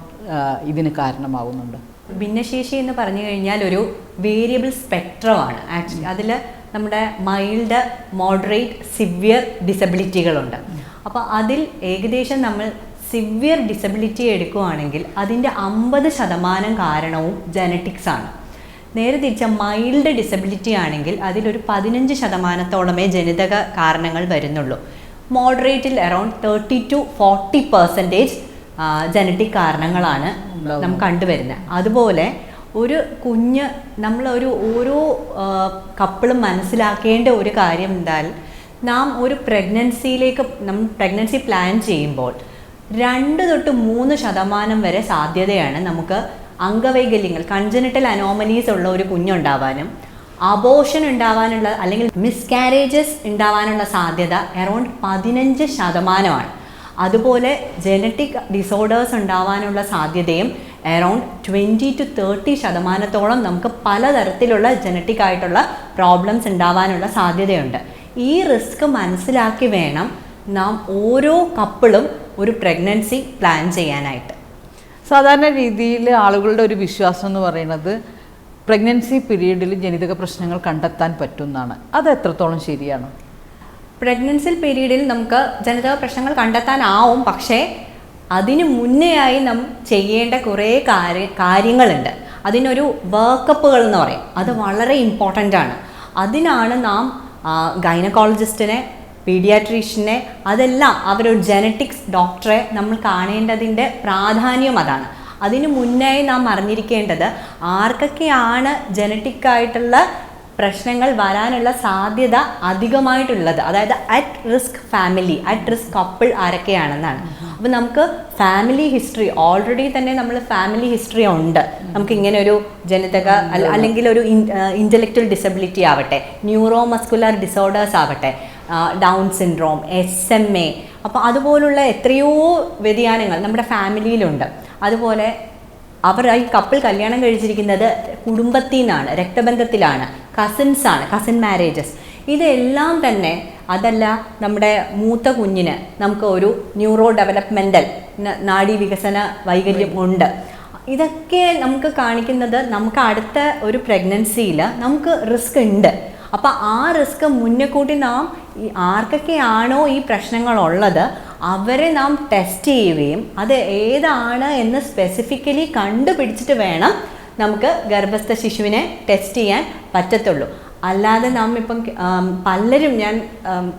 Speaker 1: ഇതിന് കാരണമാകുന്നുണ്ട്
Speaker 4: ഭിന്നശേഷി എന്ന് പറഞ്ഞു കഴിഞ്ഞാൽ ഒരു വേരിയബിൾ സ്പെക്ട്രമാണ് ആക്ച്വലി അതിൽ നമ്മുടെ മൈൽഡ് മോഡറേറ്റ് സിവിയർ ഡിസബിലിറ്റികളുണ്ട് അപ്പോൾ അതിൽ ഏകദേശം നമ്മൾ സിവിയർ ഡിസബിലിറ്റി എടുക്കുകയാണെങ്കിൽ അതിന്റെ അമ്പത് ശതമാനം കാരണവും ജനറ്റിക്സ് ആണ്. നേരെ തിരിച്ച മൈൽഡ് ഡിസബിലിറ്റി ആണെങ്കിൽ അതിലൊരു പതിനഞ്ച് ശതമാനത്തോളമേ ജനിതക കാരണങ്ങൾ വരുന്നുള്ളൂ. മോഡറേറ്റിൽ around thirty to forty percentage genetic കാരണങ്ങളാണ് നാം കണ്ടുവരുന്നത് അതുപോലെ ഒരു കുഞ്ഞ് നമ്മളൊരു ഓരോ കപ്പിളും മനസ്സിലാക്കേണ്ട ഒരു കാര്യം എന്താൽ നാം ഒരു പ്രഗ്നൻസിയിലേക്ക് നമ്മൾ പ്രഗ്നൻസി പ്ലാൻ ചെയ്യുമ്പോൾ രണ്ട് തൊട്ട് മൂന്ന് ശതമാനം വരെ സാധ്യതയാണ് നമുക്ക് അംഗവൈകല്യങ്ങൾ കൺജനിറ്റൽ അനോമലീസ് ഉള്ള ഒരു കുഞ്ഞുണ്ടാവാനും അബോഷൻ ഉണ്ടാവാനുള്ള അല്ലെങ്കിൽ മിസ്കാരേജസ് ഉണ്ടാവാനുള്ള സാധ്യത അറൗണ്ട് പതിനഞ്ച് ശതമാനമാണ്. അതുപോലെ ജനറ്റിക് ഡിസോർഡേഴ്സ് ഉണ്ടാവാനുള്ള സാധ്യതയും അറൗണ്ട് ട്വന്റി ടു തേർട്ടി ശതമാനത്തോളം നമുക്ക് പലതരത്തിലുള്ള ജനറ്റിക് ആയിട്ടുള്ള പ്രോബ്ലംസ് ഉണ്ടാവാനുള്ള സാധ്യതയുണ്ട്. ഈ റിസ്ക് മനസ്സിലാക്കി വേണം നാം ഓരോ കപ്പിളും ഒരു പ്രഗ്നൻസി പ്ലാൻ ചെയ്യാനായിട്ട്.
Speaker 1: സാധാരണ രീതിയിൽ ആളുകളുടെ ഒരു വിശ്വാസം എന്ന് പറയുന്നത് പ്രഗ്നൻസി പീരീഡിൽ ജനിതക പ്രശ്നങ്ങൾ കണ്ടെത്താൻ പറ്റുന്നതാണ് അത് എത്രത്തോളം ശരിയാണ്?
Speaker 4: പ്രഗ്നൻസി പീരീഡിൽ നമുക്ക് ജനിതക പ്രശ്നങ്ങൾ കണ്ടെത്താനാവും പക്ഷേ അതിന് മുന്നേയായി നാം ചെയ്യേണ്ട കുറേ കാര്യ കാര്യങ്ങളുണ്ട്. അതിനൊരു വർക്കപ്പുകൾ എന്ന് പറയും. അത് വളരെ ഇമ്പോർട്ടന്റ് ആണ്. അതിനാണ് നാം ഗൈനക്കോളജിസ്റ്റിനെ പീഡിയാട്രീഷ്യനെ അതെല്ലാം അവരൊരു ജനറ്റിക്സ് ഡോക്ടറെ നമ്മൾ കാണേണ്ടതിന്റെ പ്രാധാന്യം അതാണ്. അതിന് മുന്നേ നാം അറിഞ്ഞിരിക്കേണ്ടത് ആർക്കൊക്കെയാണ് ജനറ്റിക്കായിട്ടുള്ള പ്രശ്നങ്ങൾ വരാനുള്ള സാധ്യത അധികമായിട്ടുള്ളത്. അതായത് at risk family at risk couple ആരൊക്കെയാണെന്നാണ്. അപ്പോൾ നമുക്ക് ഫാമിലി ഹിസ്റ്ററി ഓൾറെഡി തന്നെ നമ്മൾ ഫാമിലി ഹിസ്റ്ററി ഉണ്ട്. നമുക്ക് ഇങ്ങനെ ഒരു ജനിതക അല്ലെങ്കിൽ ഒരു ഇന്റലക്ച്വൽ ഡിസബിലിറ്റി ആവട്ടെ ന്യൂറോ മസ്കുലർ ഡിസോർഡേഴ്സ് ആവട്ടെ down syndrome S M A അപ്പോൾ അതുപോലുള്ള എത്രയോ വ്യതിയാനങ്ങൾ നമ്മുടെ ഫാമിലിയിലുണ്ട് അതുപോലെ അവർ ഈ കപ്പിൾ കല്യാണം കഴിച്ചിരിക്കുന്നത് കുടുംബത്തിൽ നിന്നാണ് രക്തബന്ധത്തിലാണ് കസിൻസ് ആണ് കസിൻ മാരേജസ് ഇതെല്ലാം തന്നെ അതല്ല നമ്മുടെ മൂത്ത കുഞ്ഞിന് നമുക്ക് ഒരു ന്യൂറോ ഡെവലപ്മെന്റൽ നാഡീ വികസന വൈകല്യം ഉണ്ട്. ഇതൊക്കെ നമുക്ക് കാണിക്കുന്നത് നമുക്ക് അടുത്ത ഒരു പ്രഗ്നൻസിയിൽ നമുക്ക് റിസ്ക് ഉണ്ട്. അപ്പോൾ ആ റിസ്ക് മുന്നേ കൂട്ടി നാം ആർക്കൊക്കെയാണോ ഈ പ്രശ്നങ്ങളുള്ളത് അവരെ നാം ടെസ്റ്റ് ചെയ്യുകയും അത് ഏതാണ് എന്ന് സ്പെസിഫിക്കലി കണ്ടുപിടിച്ചിട്ട് വേണം നമുക്ക് ഗർഭസ്ഥ ശിശുവിനെ ടെസ്റ്റ് ചെയ്യാൻ പറ്റത്തുള്ളൂ. അല്ലാതെ നാം ഇപ്പം പലരും ഞാൻ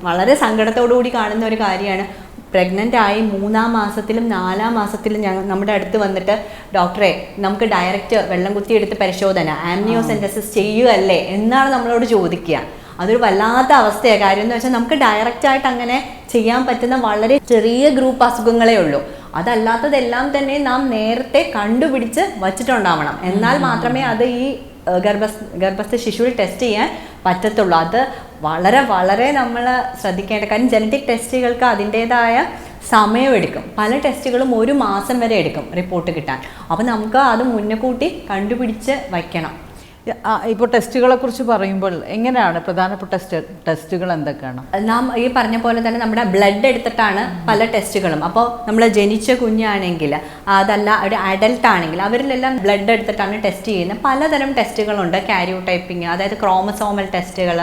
Speaker 4: വളരെ സങ്കടത്തോടു കൂടി കാണുന്ന ഒരു കാര്യമാണ്. പ്രഗ്നന്റ് ആയി മൂന്നാം മാസത്തിലും നാലാം മാസത്തിലും ഞങ്ങൾ നമ്മുടെ അടുത്ത് വന്നിട്ട് ഡോക്ടറെ നമുക്ക് ഡയറക്റ്റ് വെള്ളം കുത്തിയെടുത്ത് പരിശോധന ആംനിയോസെന്റസിസ് ചെയ്യുകയല്ലേ എന്നാണ് നമ്മളോട് ചോദിക്കുക. അതൊരു വല്ലാത്ത അവസ്ഥയാണ് കാര്യം എന്ന് വെച്ചാൽ നമുക്ക് ഡയറക്റ്റ് ആയിട്ട് അങ്ങനെ ചെയ്യാൻ പറ്റുന്ന വളരെ ചെറിയ ഗ്രൂപ്പ് അസുഖങ്ങളേ ഉള്ളൂ. അതല്ലാത്തതെല്ലാം തന്നെ നാം നേരത്തെ കണ്ടുപിടിച്ച് വച്ചിട്ടുണ്ടാവണം. എന്നാൽ മാത്രമേ അത് ഈ ഗർഭസ് ഗർഭസ്ഥ ഗർഭസ്ഥ ശിശുവിൽ ടെസ്റ്റ് ചെയ്യാൻ പറ്റത്തുള്ളൂ. അത് വളരെ വളരെ നമ്മൾ ശ്രദ്ധിക്കേണ്ട കാര്യം ജനറ്റിക് ടെസ്റ്റുകൾക്ക് അതിന്റേതായ സമയമെടുക്കും പല ടെസ്റ്റുകളും ഒരു മാസം വരെ എടുക്കും റിപ്പോർട്ട് കിട്ടാൻ. അപ്പോൾ നമുക്ക് അത് മുന്നേ കൂട്ടി കണ്ടുപിടിച്ച് വയ്ക്കണം.
Speaker 1: ഇപ്പോൾ ടെസ്റ്റുകളെ കുറിച്ച് പറയുമ്പോൾ എങ്ങനെയാണ് പ്രധാനപ്പെട്ട ടെസ്റ്റ് ടെസ്റ്റുകൾ എന്തൊക്കെയാണ്?
Speaker 4: നാം ഈ പറഞ്ഞ പോലെ തന്നെ നമ്മുടെ ബ്ലഡ് എടുത്തിട്ടാണ് പല ടെസ്റ്റുകളും. അപ്പോൾ നമ്മൾ ജനിച്ച കുഞ്ഞാണെങ്കിൽ അതല്ല ഒരു അഡൽട്ട് ആണെങ്കിൽ അവരിലെല്ലാം ബ്ലഡ് എടുത്തിട്ടാണ് ടെസ്റ്റ് ചെയ്യുന്നത്. പലതരം ടെസ്റ്റുകളുണ്ട്. കാരിയോ ടൈപ്പിംഗ് അതായത് ക്രോമസോമൽ ടെസ്റ്റുകൾ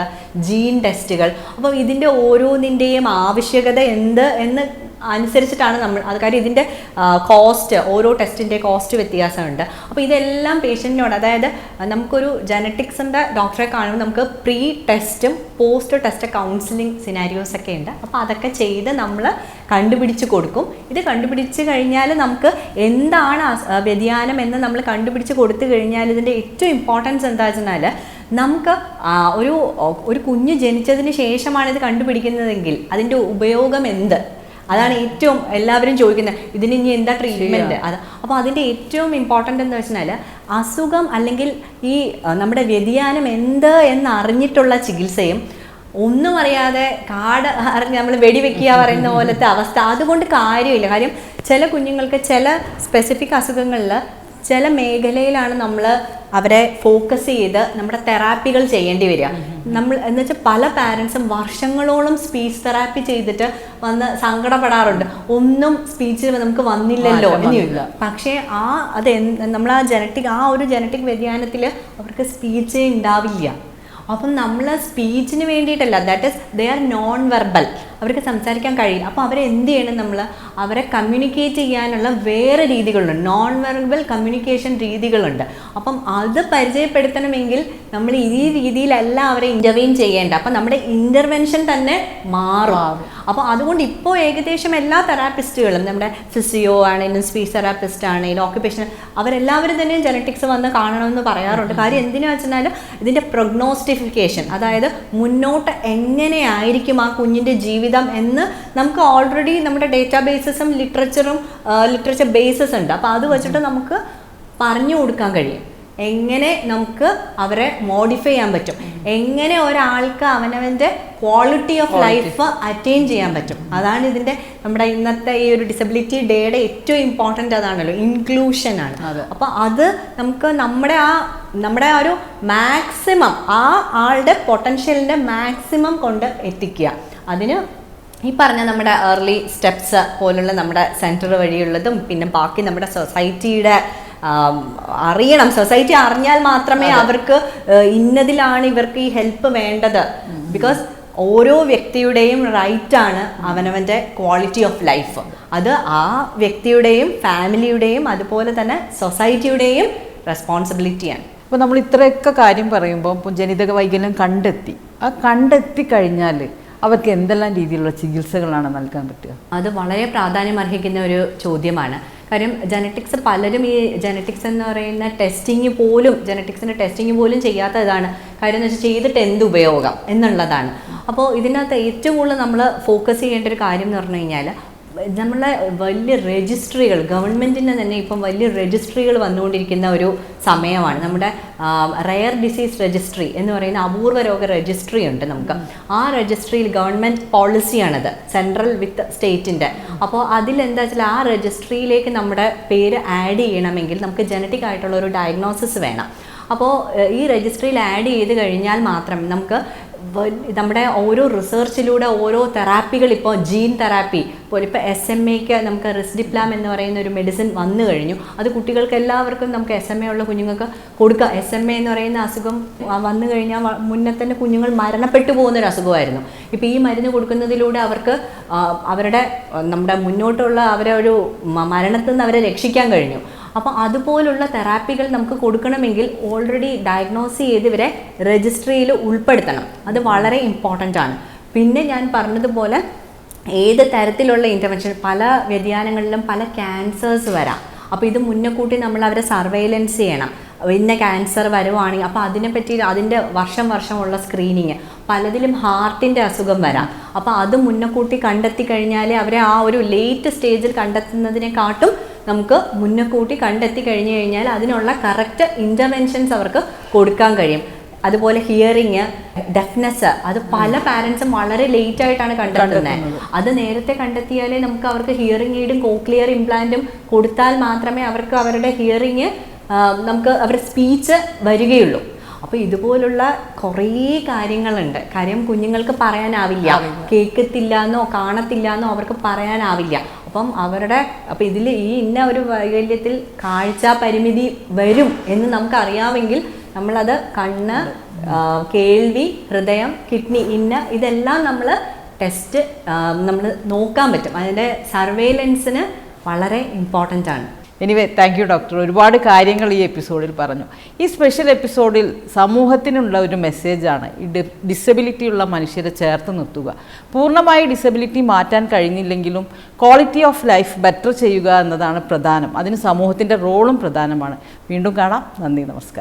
Speaker 4: ജീൻ ടെസ്റ്റുകൾ. അപ്പോൾ ഇതിന്റെ ഓരോന്നിന്റെയും ആവശ്യകത എന്ത് എന്ന് അനുസരിച്ചിട്ടാണ് നമ്മൾ അത് കാര്യം ഇതിന്റെ കോസ്റ്റ് ഓരോ ടെസ്റ്റിന്റെ കോസ്റ്റ് വ്യത്യാസമുണ്ട്. അപ്പോൾ ഇതെല്ലാം പേഷ്യന്റിനോട് അതായത് നമുക്കൊരു ജനറ്റിക്സിന്റെ ഡോക്ടറെ കാണുമ്പോൾ നമുക്ക് പ്രീ ടെസ്റ്റും പോസ്റ്റ് ടെസ്റ്റ് കൗൺസിലിംഗ് സിനാരിയോസ് ഒക്കെ ഉണ്ട്. അപ്പോൾ അതൊക്കെ ചെയ്ത് നമ്മൾ കണ്ടുപിടിച്ച് കൊടുക്കും. ഇത് കണ്ടുപിടിച്ച് കഴിഞ്ഞാൽ നമുക്ക് എന്താണ് വ്യതിയാനം എന്ന് നമ്മൾ കണ്ടുപിടിച്ച് കൊടുത്തു കഴിഞ്ഞാൽ ഇതിന്റെ ഏറ്റവും ഇമ്പോർട്ടൻസ് എന്താ വെച്ചാൽ നമുക്ക് ഒരു ഒരു കുഞ്ഞ് ജനിച്ചതിന് ശേഷമാണ് ഇത് കണ്ടുപിടിക്കുന്നതെങ്കിൽ അതിന്റെ ഉപയോഗം എന്ത്? അതാണ് ഏറ്റവും എല്ലാവരും ചോദിക്കുന്നത് ഇതിന് ഇനി എന്താ ട്രീറ്റ്മെന്റ് അത് അപ്പോൾ അതിന്റെ ഏറ്റവും ഇമ്പോർട്ടന്റ് എന്ന് വെച്ചാൽ അസുഖം അല്ലെങ്കിൽ ഈ നമ്മുടെ വ്യതിയാനം എന്ത് എന്ന് അറിഞ്ഞിട്ടുള്ള ചികിത്സയും ഒന്നും അറിയാതെ കാട് അറിഞ്ഞ് നമ്മൾ വെടിവെക്കുക പറയുന്ന പോലത്തെ അവസ്ഥ. അതുകൊണ്ട് കാര്യമില്ല. കാര്യം ചില കുഞ്ഞുങ്ങൾക്ക് ചില സ്പെസിഫിക് അസുഖങ്ങളിൽ ചില മേഖലയിലാണ് നമ്മൾ അവരെ ഫോക്കസ് ചെയ്ത് നമ്മുടെ തെറാപ്പികൾ ചെയ്യേണ്ടി വരിക. നമ്മൾ എന്ന് വെച്ചാൽ പല പാരൻസും വർഷങ്ങളോളം സ്പീച്ച് തെറാപ്പി ചെയ്തിട്ട് വന്ന് സങ്കടപ്പെടാറുണ്ട്. ഒന്നും സ്പീച്ചിൽ നമുക്ക് വന്നില്ലല്ലോ
Speaker 1: എന്നില്ല.
Speaker 4: പക്ഷേ ആ അത് നമ്മൾ ആ ജനറ്റിക് ആ ഒരു ജനറ്റിക് വ്യതിയാനത്തിൽ അവർക്ക് സ്പീച്ചേ ഉണ്ടാവില്ല. അപ്പം നമ്മൾ സ്പീച്ചിന് വേണ്ടിയിട്ടല്ല that is they are non verbal അവർക്ക് സംസാരിക്കാൻ കഴിയില്ല. അപ്പോൾ അവരെ എന്ത് ചെയ്യണം നമ്മൾ അവരെ കമ്മ്യൂണിക്കേറ്റ് ചെയ്യാനുള്ള വേറെ രീതികളുണ്ട്. നോൺ വെർബൽ കമ്മ്യൂണിക്കേഷൻ രീതികളുണ്ട്. അപ്പം അത് പരിചയപ്പെടുത്തണമെങ്കിൽ നമ്മൾ ഈ രീതിയിലല്ല അവരെ ഇന്റർവെയിൻ ചെയ്യേണ്ട അപ്പം നമ്മുടെ ഇന്റർവെൻഷൻ തന്നെ മാറും. അപ്പോൾ അതുകൊണ്ട് ഇപ്പോൾ ഏകദേശം എല്ലാ തെറാപ്പിസ്റ്റുകളും നമ്മുടെ ഫിസിയോ ആണെങ്കിലും സ്പീച്ച് തെറാപ്പിസ്റ്റ് ആണെങ്കിലും ഓക്യുപ്പേഷൻ അവരെല്ലാവരും തന്നെ ജനറ്റിക്സ് വന്ന് കാണണമെന്ന് പറയാറുണ്ട്. കാര്യം എന്തിനാ വെച്ചാൽ ഇതിന്റെ പ്രൊഗ്നോസ്റ്റിഫിക്കേഷൻ അതായത് മുന്നോട്ട് എങ്ങനെയായിരിക്കും ആ കുഞ്ഞിന്റെ ജീവിതം എന്ന് നമുക്ക് ഓൾറെഡി നമ്മുടെ ഡേറ്റാ ബേസസും ലിറ്ററേച്ചറും ലിറ്ററേച്ചർ ബേസസ് ഉണ്ട്. അപ്പോൾ അത് വെച്ചിട്ട് നമുക്ക് പറഞ്ഞു കൊടുക്കാൻ കഴിയും. എങ്ങനെ നമുക്ക് അവരെ മോഡിഫൈ ചെയ്യാൻ പറ്റും? എങ്ങനെ ഒരാൾക്ക് അവനവന്റെ ക്വാളിറ്റി ഓഫ് ലൈഫ് അറ്റൈൻ ചെയ്യാൻ പറ്റും? അതാണ് ഇതിന്റെ നമ്മുടെ ഇന്നത്തെ ഈ ഒരു ഡിസബിലിറ്റി ഡേയുടെ ഏറ്റവും ഇമ്പോർട്ടന്റ് അതാണല്ലോ ഇൻക്ലൂഷൻ ആണ്. അപ്പോൾ അത് നമുക്ക് നമ്മുടെ ആ നമ്മുടെ ആ ഒരു മാക്സിമം ആ ആളുടെ പൊട്ടൻഷ്യലിന്റെ മാക്സിമം കൊണ്ട് എത്തിക്കുക. അതിന് ഈ പറഞ്ഞ നമ്മുടെ ഏർലി സ്റ്റെപ്സ് പോലുള്ള നമ്മുടെ സെന്റർ വഴിയുള്ളതും പിന്നെ ബാക്കി നമ്മുടെ സൊസൈറ്റിയുടെ അറിയണം. സൊസൈറ്റി അറിഞ്ഞാൽ മാത്രമേ അവർക്ക് ഇന്നതിലാണ് ഇവർക്ക് ഈ ഹെൽപ്പ് വേണ്ടത്. ബിക്കോസ് ഓരോ വ്യക്തിയുടെയും റൈറ്റാണ് ആണ് അവനവന്റെ ക്വാളിറ്റി ഓഫ് ലൈഫ് അത് ആ വ്യക്തിയുടെയും ഫാമിലിയുടെയും അതുപോലെ തന്നെ സൊസൈറ്റിയുടെയും റെസ്പോൺസിബിലിറ്റിയാണ്
Speaker 1: അപ്പോൾ നമ്മൾ ഇത്രയൊക്കെ കാര്യം പറയുമ്പോൾ ജനിതക വൈകല്യം കണ്ടെത്തി. ആ കണ്ടെത്തി കഴിഞ്ഞാൽ അവർക്ക് എന്തെല്ലാം രീതിയിലുള്ള ചികിത്സകളാണ് നൽകാൻ പറ്റുക?
Speaker 4: അത് വളരെ പ്രാധാന്യം അർഹിക്കുന്ന ഒരു ചോദ്യമാണ്. കാര്യം ജനറ്റിക്സ് പലരും ഈ ജനറ്റിക്സ് എന്ന് പറയുന്ന ടെസ്റ്റിംഗ് പോലും ജനറ്റിക്സിന്റെ ടെസ്റ്റിംഗ് പോലും ചെയ്യാത്തതാണ്. കാര്യം എന്ന് വെച്ചാൽ ചെയ്തിട്ട് എന്ത് ഉപയോഗം എന്നുള്ളതാണ്. അപ്പോൾ ഇതിനകത്ത് ഏറ്റവും കൂടുതൽ നമ്മൾ ഫോക്കസ് ചെയ്യേണ്ട ഒരു കാര്യം എന്ന് പറഞ്ഞു കഴിഞ്ഞാൽ നമ്മളെ വലിയ രജിസ്ട്രികൾ ഗവൺമെന്റിന് തന്നെ ഇപ്പം വലിയ രജിസ്ട്രികൾ വന്നുകൊണ്ടിരിക്കുന്ന ഒരു സമയമാണ്. നമ്മുടെ റയർ ഡിസീസ് രജിസ്ട്രി എന്ന് പറയുന്ന അപൂർവ രോഗ രജിസ്ട്രി ഉണ്ട് നമുക്ക്. ആ രജിസ്ട്രിയിൽ ഗവൺമെന്റ് പോളിസിയാണത് സെൻട്രൽ വിത്ത് സ്റ്റേറ്റിന്റെ അപ്പോൾ അതിലെന്താ വെച്ചാൽ ആ രജിസ്ട്രിയിലേക്ക് നമ്മുടെ പേര് ആഡ് ചെയ്യണമെങ്കിൽ നമുക്ക് ജനറ്റിക് ആയിട്ടുള്ള ഒരു ഡയഗ്നോസിസ് വേണം. അപ്പോൾ ഈ രജിസ്ട്രിയിൽ ആഡ് ചെയ്ത് കഴിഞ്ഞാൽ മാത്രം നമുക്ക് നമ്മുടെ ഓരോ റിസർച്ചിലൂടെ ഓരോ തെറാപ്പികൾ ഇപ്പോൾ ജീൻ തെറാപ്പി ഇപ്പോൾ ഇപ്പോൾ എസ് എം എക്ക് നമുക്ക് റിസ്ഡിപ്ലാം എന്ന് പറയുന്ന ഒരു മെഡിസിൻ വന്നു കഴിഞ്ഞു. അത് കുട്ടികൾക്ക് എല്ലാവർക്കും നമുക്ക് എസ് എം എ ഉള്ള കുഞ്ഞുങ്ങൾക്ക് കൊടുക്കുക എസ് എം എ എന്ന് പറയുന്ന അസുഖം വന്നു കഴിഞ്ഞാൽ മുന്നേ തന്നെ കുഞ്ഞുങ്ങൾ മരണപ്പെട്ടു പോകുന്ന ഒരു അസുഖമായിരുന്നു. ഇപ്പോൾ ഈ മരുന്ന് കൊടുക്കുന്നതിലൂടെ അവർക്ക് അവരുടെ നമ്മുടെ മുന്നോട്ടുള്ള അവരെ ഒരു മരണത്തിൽ നിന്ന് അവരെ രക്ഷിക്കാൻ കഴിഞ്ഞു. അപ്പോൾ അതുപോലുള്ള തെറാപ്പികൾ നമുക്ക് കൊടുക്കണമെങ്കിൽ ഓൾറെഡി ഡയഗ്നോസ് ചെയ്ത് ഇവരെ രജിസ്ട്രിയിൽ ഉൾപ്പെടുത്തണം. അത് വളരെ ഇമ്പോർട്ടന്റ് ആണ്. പിന്നെ ഞാൻ പറഞ്ഞതുപോലെ ഏത് തരത്തിലുള്ള ഇന്റർവെൻഷൻ പല വ്യതിയാനങ്ങളിലും പല ക്യാൻസേഴ്സ് വരാം. അപ്പോൾ ഇത് മുന്നേ കൂട്ടി നമ്മൾ അവരെ സർവൈലൻസ് ചെയ്യണം. ഇന്ന ക്യാൻസർ വരുവാണെങ്കിൽ അപ്പോൾ അതിനെപ്പറ്റി അതിന്റെ വർഷം വർഷമുള്ള സ്ക്രീനിങ് പലതിലും ഹാർട്ടിന്റെ അസുഖം വരാം. അപ്പോൾ അത് മുന്നക്കൂട്ടി കണ്ടെത്തി കഴിഞ്ഞാൽ അവരെ ആ ഒരു ലേറ്റ് സ്റ്റേജിൽ കണ്ടെത്തുന്നതിനെക്കാട്ടും നമുക്ക് മുന്നക്കൂട്ടി കണ്ടെത്തി കഴിഞ്ഞു കഴിഞ്ഞാൽ അതിനുള്ള കറക്റ്റ് ഇന്റർവെൻഷൻസ് അവർക്ക് കൊടുക്കാൻ കഴിയും. അതുപോലെ ഹിയറിങ് ഡെഫ്നെസ് അത് പല പാരൻസും വളരെ ലേറ്റ് ആയിട്ടാണ് കണ്ടെത്തുന്നത്. അത് നേരത്തെ കണ്ടെത്തിയാലേ നമുക്ക് അവർക്ക് ഹിയറിംഗ് എയ്ഡും കോക്ലിയർ ഇംപ്ലാന്റും കൊടുത്താൽ മാത്രമേ അവർക്ക് അവരുടെ ഹിയറിങ് നമുക്ക് അവരുടെ സ്പീച്ച് വരികയുള്ളൂ. അപ്പോൾ ഇതുപോലുള്ള കുറേ കാര്യങ്ങളുണ്ട്. കാര്യം കുഞ്ഞുങ്ങൾക്ക് പറയാനാവില്ല. കേൾക്കത്തില്ല എന്നോ കാണത്തില്ല എന്നോ അവർക്ക് പറയാനാവില്ല. അപ്പം അവരുടെ അപ്പം ഇതിൽ ഈ ഇന്ന ഒരു വൈകല്യത്തിൽ കാഴ്ച പരിമിതി വരും എന്ന് നമുക്ക് അറിയാമെങ്കിൽ നമ്മളത് കണ്ണ് കേൾവി ഹൃദയം കിഡ്നി ഇന്ന ഇതെല്ലാം നമ്മൾ ടെസ്റ്റ് നമ്മൾ നോക്കാൻ പറ്റും. അതിന്റെ സർവേലൻസിന് വളരെ ഇമ്പോർട്ടന്റ് ആണ്.
Speaker 1: എനിവേ താങ്ക് യു ഡോക്ടർ ഒരുപാട് കാര്യങ്ങൾ ഈ എപ്പിസോഡിൽ പറഞ്ഞു. ഈ സ്പെഷ്യൽ എപ്പിസോഡിൽ സമൂഹത്തിനുള്ള ഒരു മെസ്സേജാണ് ഈ ഡി ഡിസബിലിറ്റി ഉള്ള മനുഷ്യരെ ചേർത്ത് നിർത്തുക. പൂർണമായി ഡിസബിലിറ്റി മാറ്റാൻ കഴിഞ്ഞില്ലെങ്കിലും ക്വാളിറ്റി ഓഫ് ലൈഫ് ബെറ്റർ ചെയ്യുക എന്നതാണ് പ്രധാനം. അതിന് സമൂഹത്തിന്റെ റോളും പ്രധാനമാണ്. വീണ്ടും കാണാം. നന്ദി നമസ്കാരം.